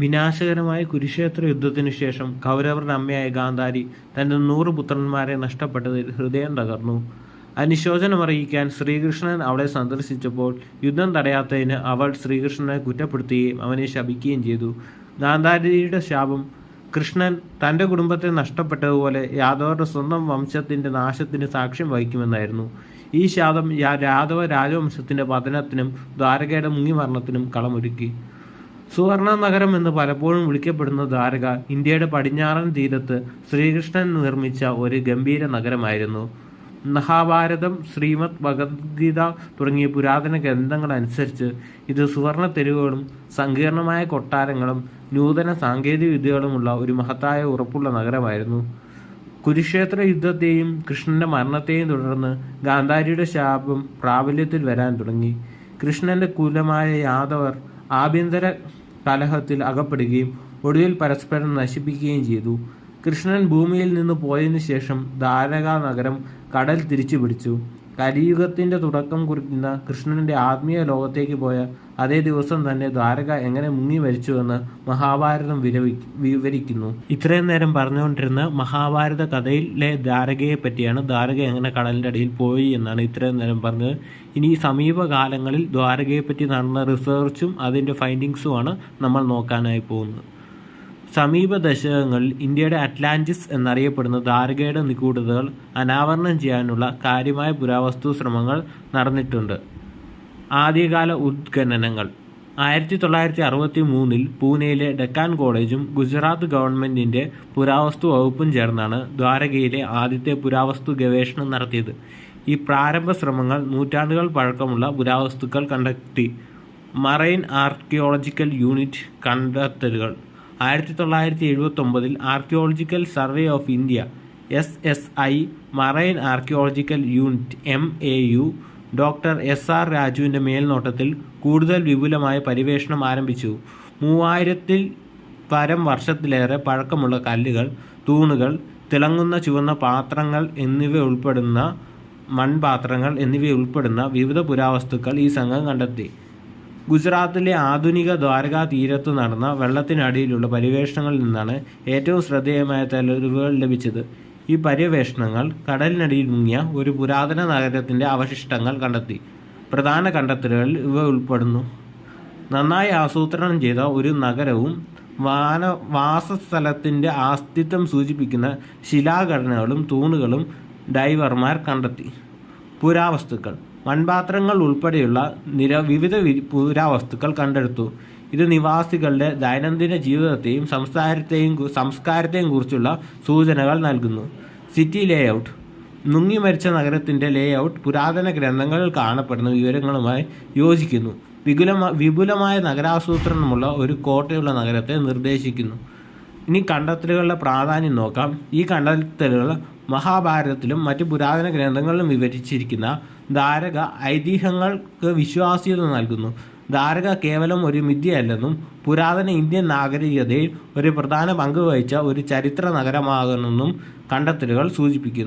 വിനാശകരമായ കുരുക്ഷേത്ര യുദ്ധത്തിനു ശേഷം കൗരവരുടെ അമ്മയായ ഗാന്ധാരി തന്റെ നൂറ് പുത്രന്മാരെ നഷ്ടപ്പെട്ടതിൽ ഹൃദയം തകർന്നു. അനുശോചനമറിയിക്കാൻ ശ്രീകൃഷ്ണൻ അവളെ സന്ദർശിച്ചപ്പോൾ യുദ്ധം തടയാത്തതിന് അവൾ ശ്രീകൃഷ്ണനെ കുറ്റപ്പെടുത്തുകയും അവനെ ശപിക്കുകയും ചെയ്തു. ഗാന്ധാരിയുടെ ശാപം കൃഷ്ണൻ തന്റെ കുടുംബത്തെ നഷ്ടപ്പെട്ടതുപോലെ യാദവരുടെ സ്വന്തം വംശത്തിന്റെ നാശത്തിന് സാക്ഷ്യം വഹിക്കുമെന്നായിരുന്നു. ഈ ശാപം യാദവ രാജവംശത്തിന്റെ പതനത്തിനും ദ്വാരകയുടെ മുങ്ങിമരണത്തിനും കളമൊരുക്കി. സുവർണ നഗരം എന്ന് പലപ്പോഴും വിളിക്കപ്പെടുന്ന ദ്വാരക ഇന്ത്യയുടെ പടിഞ്ഞാറൻ തീരത്ത് ശ്രീകൃഷ്ണൻ നിർമ്മിച്ച ഒരു ഗംഭീര നഗരമായിരുന്നു. മഹാഭാരതം ശ്രീമദ് ഭഗവത്ഗീത തുടങ്ങിയ പുരാതന ഗ്രന്ഥങ്ങൾ അനുസരിച്ച് ഇത് സുവർണ തെരുവുകളും സങ്കീർണമായ കൊട്ടാരങ്ങളും നൂതന സാങ്കേതിക വിദ്യകളുമുള്ള ഒരു മഹത്തായ ഉറപ്പുള്ള നഗരമായിരുന്നു. കുരുക്ഷേത്ര യുദ്ധത്തെയും കൃഷ്ണന്റെ മരണത്തെയും തുടർന്ന് ഗാന്ധാരിയുടെ ശാപം പ്രാബല്യത്തിൽ വരാൻ തുടങ്ങി. കൃഷ്ണന്റെ കുലമായ യാദവർ ആഭ്യന്തര കലഹത്തിൽ അകപ്പെടുകയും ഒടുവിൽ പരസ്പരം നശിപ്പിക്കുകയും ചെയ്തു. കൃഷ്ണൻ ഭൂമിയിൽ നിന്ന് പോയതിനു ശേഷം ദ്വാരകാ നഗരം കടൽ തിരിച്ചു പിടിച്ചു കലിയുഗത്തിന്റെ തുടക്കം കുറിക്കുന്ന കൃഷ്ണന്റെ ആത്മീയ ലോകത്തേക്ക് പോയ അതേ ദിവസം തന്നെ ദ്വാരക എങ്ങനെ മുങ്ങി മരിച്ചുവെന്ന് മഹാഭാരതം വിവരിക്കുന്നു. ഇത്രയും നേരം പറഞ്ഞുകൊണ്ടിരുന്ന മഹാഭാരത കഥയിലെ ദ്വാരകയെ പറ്റിയാണ് ദ്വാരക എങ്ങനെ കടലിന്റെ അടിയിൽ പോയി എന്നാണ് ഇത്രയും നേരം പറഞ്ഞത്. ഇനി സമീപകാലങ്ങളിൽ ദ്വാരകയെ പറ്റി നടന്ന റിസർച്ചും അതിന്റെ ഫൈൻഡിങ്സുമാണ് നമ്മൾ നോക്കാനായി പോകുന്നത്. സമീപ ദശകങ്ങളിൽ ഇന്ത്യയുടെ അറ്റ്ലാന്റിസ് എന്നറിയപ്പെടുന്ന ധാരകയുടെ നിഗൂഢതകൾ അനാവരണം ചെയ്യാനുള്ള കാര്യമായ പുരാവസ്തു ശ്രമങ്ങൾ നടന്നിട്ടുണ്ട്. ആദ്യകാല ഉത്ഖനനങ്ങൾ. ആയിരത്തി തൊള്ളായിരത്തി അറുപത്തി മൂന്നിൽ പൂനെയിലെ ഡെക്കാൻ കോളേജും ഗുജറാത്ത് ഗവൺമെന്റിന്റെ പുരാവസ്തു വകുപ്പും ചേർന്നാണ് ദ്വാരകയിലെ ആദ്യത്തെ പുരാവസ്തു ഗവേഷണം നടത്തിയത്. ഈ പ്രാരംഭ ശ്രമങ്ങൾ നൂറ്റാണ്ടുകൾ പഴക്കമുള്ള പുരാവസ്തുക്കൾ കണ്ടെത്തി. മറൈൻ ആർക്കിയോളജിക്കൽ യൂണിറ്റ് കണ്ടെത്തലുകൾ. ആയിരത്തി തൊള്ളായിരത്തി എഴുപത്തൊമ്പതിൽ archaeological survey of India S S I marine archaeological unit M A U doctor S R രാജുവിന്റെ മേൽനോട്ടത്തിൽ കൂടുതൽ വിപുലമായ പരിവേഷണം ആരംഭിച്ചു. മൂവായിരത്തിൽ പരം വർഷത്തിലേറെ പഴക്കമുള്ള കല്ലുകൾ തൂണുകൾ തിളങ്ങുന്ന ചുവന്ന പാത്രങ്ങൾ എന്നിവ ഉൾപ്പെടുന്ന മൺപാത്രങ്ങൾ എന്നിവ ഉൾപ്പെടുന്ന വിവിധ പുരാവസ്തുക്കൾ ഈ സംഘം കണ്ടെത്തി. ഗുജറാത്തിലെ ആധുനിക ദ്വാരകാ തീരത്ത് നടന്ന വെള്ളത്തിനടിയിലുള്ള പര്യവേഷണങ്ങളിൽ നിന്നാണ് ഏറ്റവും ശ്രദ്ധേയമായ തെളിവുകൾ ലഭിച്ചത്. ഈ പര്യവേഷണങ്ങൾ കടലിനടിയിൽ മുങ്ങിയ ഒരു പുരാതന നഗരത്തിന്റെ അവശിഷ്ടങ്ങൾ കണ്ടെത്തി. പ്രധാന കണ്ടെത്തലുകളിൽ ഇവ ഉൾപ്പെടുന്നു. നന്നായി ആസൂത്രണം ചെയ്ത ഒരു നഗരവും വാന വാസസ്ഥലത്തിന്റെ ആസ്തിത്വം സൂചിപ്പിക്കുന്ന ശിലാഘടനകളും തൂണുകളും ഡൈവർമാർ കണ്ടെത്തി. പുരാവസ്തുക്കൾ. മൺപാത്രങ്ങൾ ഉൾപ്പെടെയുള്ള നിര വിവിധ പുരാവസ്തുക്കൾ കണ്ടെടുത്തു. ഇത് നിവാസികളുടെ ദൈനംദിന ജീവിതത്തെയും സംസ്കാരത്തെയും സംസ്കാരത്തെയും കുറിച്ചുള്ള സൂചനകൾ നൽകുന്നു. City layout. നുങ്ങി മരിച്ച നഗരത്തിന്റെ ലേഔട്ട് പുരാതന ഗ്രന്ഥങ്ങളിൽ കാണപ്പെടുന്ന വിവരങ്ങളുമായി യോജിക്കുന്നു. വിപുലമാ വിപുലമായ നഗരാസൂത്രണമുള്ള ഒരു കോട്ടയുള്ള നഗരത്തെ നിർദ്ദേശിക്കുന്നു. ഇനി കണ്ടെത്തലുകളുടെ പ്രാധാന്യം നോക്കാം. ഈ കണ്ടെത്തലുകൾ മഹാഭാരതത്തിലും മറ്റ് പുരാതന ഗ്രന്ഥങ്ങളിലും വിവരിച്ചിരിക്കുന്ന ധാരക ഐതിഹ്യങ്ങൾക്ക് വിശ്വാസ്യത നൽകുന്നു. ധാരക കേവലം ഒരു മിഥ്യയല്ലെന്നും പുരാതന ഇന്ത്യൻ നാഗരികതയിൽ ഒരു പ്രധാന പങ്ക് വഹിച്ച ഒരു ചരിത്ര നഗരമാകുന്നെന്നും കണ്ടെത്തലുകൾ സൂചിപ്പിക്കുന്നു.